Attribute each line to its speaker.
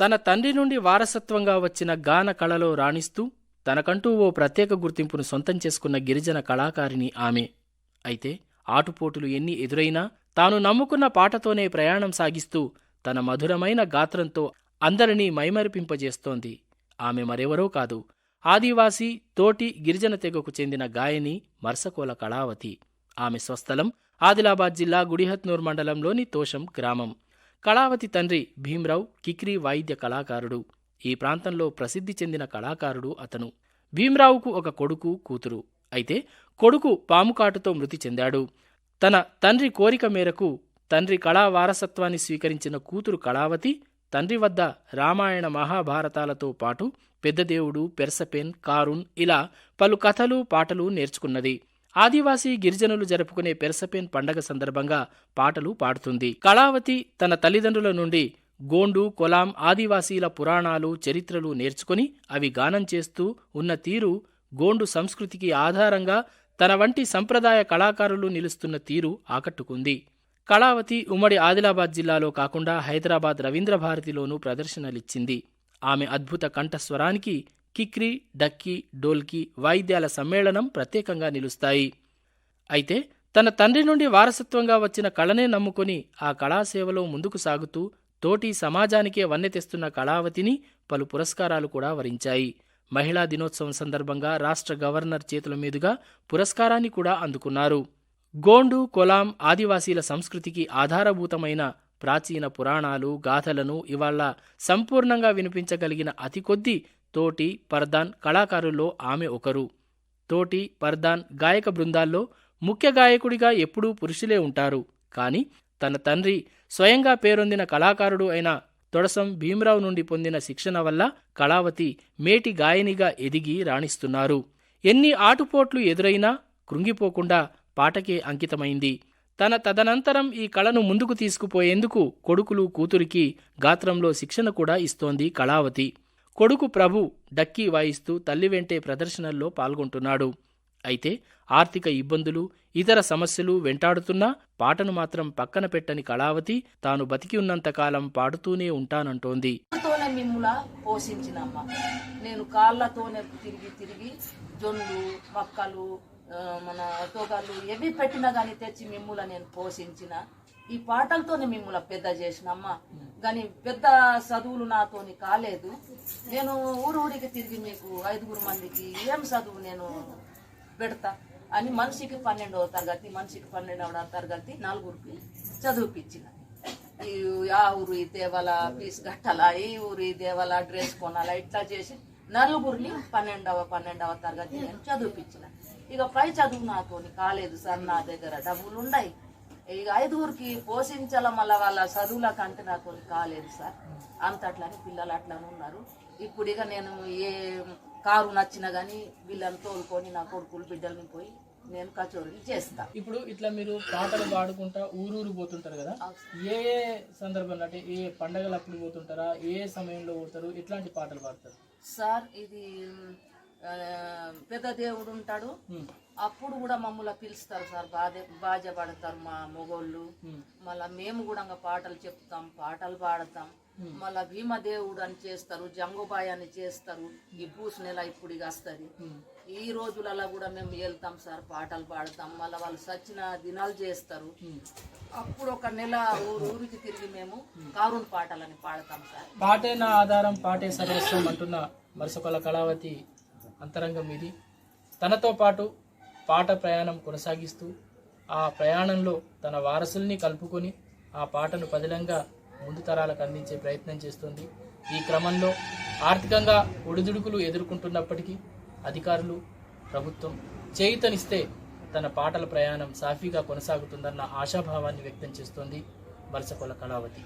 Speaker 1: తన తండ్రి నుండి వారసత్వంగా వచ్చిన గాన కళలో రాణిస్తూ తనకంటూ ఓ ప్రత్యేక గుర్తింపును సొంతం చేసుకున్న గిరిజన కళాకారిణి ఆమె. అయితే ఆటుపోటులు ఎన్ని ఎదురైనా తాను నమ్ముకున్న పాటతోనే ప్రయాణం సాగిస్తూ తన మధురమైన గాత్రంతో అందరినీ మైమరిపింపజేస్తోంది. ఆమె మరెవరో కాదు. ఆదివాసీ తోటి గిరిజన తెగకు చెందిన గాయని మర్సకోల కళావతి. ఆమె స్వస్థలం ఆదిలాబాద్ జిల్లా గుడిహత్నూర్ మండలంలోని తోషం గ్రామం. కళావతి తండ్రి భీమ్రావు కిక్రీ వాయిద్య కళాకారుడు. ఈ ప్రాంతంలో ప్రసిద్ధి చెందిన కళాకారుడు అతను. భీమ్రావుకు ఒక కొడుకు కూతురు. అయితే కొడుకు పాముకాటుతో మృతి చెందాడు. తన తండ్రి కోరిక మేరకు తండ్రి కళా వారసత్వాన్ని స్వీకరించిన కూతురు కళావతి తండ్రి వద్ద రామాయణ మహాభారతాలతో పాటు పెద్దదేవుడు పెర్సపెన్ కారున్ ఇలా పలు కథలు పాటలు నేర్చుకున్నది. ఆదివాసీ గిరిజనులు జరుపుకునే పెర్సపెన్ పండగ సందర్భంగా పాటలు పాడుతుంది. కళావతి తన తల్లిదండ్రుల నుండి గోండు కొలాం ఆదివాసీల పురాణాలు చరిత్రలు నేర్చుకుని అవి గానం చేస్తూ ఉన్న తీరు గోండు సంస్కృతికి ఆధారంగా తన వంటి సంప్రదాయ కళాకారులు నిలుస్తున్న తీరు ఆకట్టుకుంది. కళావతి ఉమ్మడి ఆదిలాబాద్ జిల్లాలో కాకుండా హైదరాబాద్ రవీంద్ర భారతిలోనూ ప్రదర్శనలిచ్చింది. ఆమె అద్భుత కంఠస్వరానికి కిక్రీ డక్కి డోల్కి వాయిద్యాల సమ్మేళనం ప్రత్యేకంగా నిలుస్తాయి. అయితే తన తండ్రి నుండి వారసత్వంగా వచ్చిన కళనే నమ్ముకొని ఆ కళాసేవలో ముందుకు సాగుతూ తోటి సమాజానికే వన్నె తెస్తున్న కళావతిని పలు పురస్కారాలు కూడా వరించాయి. మహిళా దినోత్సవం సందర్భంగా రాష్ట్ర గవర్నర్ చేతుల మీదుగా పురస్కారాన్ని కూడా అందుకున్నారు. గోండు కొలాం ఆదివాసీల సంస్కృతికి ఆధారభూతమైన ప్రాచీన పురాణాలు గాథలను ఇవాళ సంపూర్ణంగా వినిపించగలిగిన అతి కొద్ది తోటి పర్దాన్ కళాకారుల్లో ఆమె ఒకరు. తోటి పర్దాన్ గాయక బృందాల్లో ముఖ్య గాయకుడిగా ఎప్పుడూ పురుషులే ఉంటారు. కానీ తన తండ్రి స్వయంగా పేరొందిన కళాకారుడు అయిన తొడసం భీమరావు నుండి పొందిన శిక్షణ వల్ల కళావతి మేటి గాయనిగా ఎదిగి రాణిస్తున్నారు. ఎన్ని ఆటుపోట్లు ఎదురైనా కృంగిపోకుండా పాటకే అంకితమైంది. తన తదనంతరం ఈ కళను ముందుకు తీసుకుపోయేందుకు కొడుకులు కూతురికి గాత్రంలో శిక్షణ కూడా ఇస్తోంది కళావతి. కొడుకు ప్రభు డక్కీ వాయిస్తూ తల్లి వెంటే ప్రదర్శనల్లో పాల్గొంటున్నాడు. అయితే ఆర్థిక ఇబ్బందులు ఇతర సమస్యలు వెంటాడుతున్నా పాటను మాత్రం పక్కన పెట్టని కళావతి తాను బతికి ఉన్నంతకాలం పాడుతూనే ఉంటానంటోంది.
Speaker 2: పోషించినమ్మ. నేను కాళ్ళతోనే తిరిగి తిరిగి జొన్లు మక్కలు మన తోగాలు ఎవి పెట్టినా కానీ తెచ్చి మిమ్ముల నేను పోషించిన ఈ పాటలతోనే మిమ్మల్ని పెద్ద చేసినమ్మ. కానీ పెద్ద చదువులు నాతోని కాలేదు. నేను ఊరు ఊరికి తిరిగి మీకు ఐదుగురు మందికి ఏం చదువు నేను పెడతా? అని మనిషికి పన్నెండవ తరగతి మనిషికి పన్నెండవ తరగతి నలుగురికి చదువుపించిన ఈ ఆ ఊరు ఈ దేవాల ఫీజు కట్టాలా ఈ ఊరు ఈ దేవాల డ్రెస్ కొనాలా ఇట్లా చేసి నలుగురిని పన్నెండవ పన్నెండవ తరగతి నేను చదివిపించిన ఇక పై చదువు నాతోని కాలేదు సార్ నా దగ్గర డబ్బులు ఉన్నాయి ఇక ఐదుగురికి పోషించాల మళ్ళీ వాళ్ళ చదువుల కంటే నాకు కాలేదు సార్. అంతట్లని పిల్లలు అట్లానే ఉన్నారు. ఇప్పుడు ఇక నేను ఏ కారు నచ్చినా కానీ వీళ్ళని తోలుకొని నా కొడుకులు బిడ్డల్ని పోయి నేను కచోరీలు చేస్తా.
Speaker 1: ఇప్పుడు ఇట్లా మీరు పాటలు పాడుకుంటా ఊరూరు పోతుంటారు కదా? ఏ ఏ సందర్భంలో అంటే ఏ పండగలు అప్పుడు పోతుంటారా? ఏ సమయంలో పోతారు? ఎట్లాంటి పాటలు పాడతారు?
Speaker 2: సార్ ఇది పెద్ద దేవుడు ఉంటాడు. అప్పుడు కూడా మమ్మల్ని పిలుస్తారు సార్. బాధ బాజ పడతారు మా మొగోళ్ళు. మళ్ళా మేము కూడా పాటలు చెప్తాం పాటలు పాడతాం. మళ్ళా భీమదేవుడు అని చేస్తారు జంగుబాయ్ అని చేస్తారు. ఈ పూస నెల ఇప్పుడు ఇక వస్తుంది ఈ రోజులలో కూడా మేము వెళ్తాం సార్ పాటలు పాడతాం. మళ్ళీ వాళ్ళు సచ్చిన దినాలు చేస్తారు. అప్పుడు ఒక నెల ఊరు ఊరికి తిరిగి మేము కారుణ్ పాటలని పాడతాం సార్.
Speaker 1: పాటే నా ఆధారం పాటే సర్వస్వం అంటున్న మరుసకొల కళావతి అంతరంగం ఇది. తనతో పాటు పాట ప్రయాణం కొనసాగిస్తూ ఆ ప్రయాణంలో తన వారసుల్ని కలుపుకొని ఆ పాటను పదిలంగా ముందు తరాలకు అందించే ప్రయత్నం చేస్తుంది. ఈ క్రమంలో ఆర్థికంగా ఒడిదుడుకులు ఎదుర్కొంటున్నప్పటికీ అధికారులు ప్రభుత్వం చేయితనిస్తే తన పాటల ప్రయాణం సాఫీగా కొనసాగుతుందన్న ఆశాభావాన్ని వ్యక్తం చేస్తోంది వలసకొల కళావతి.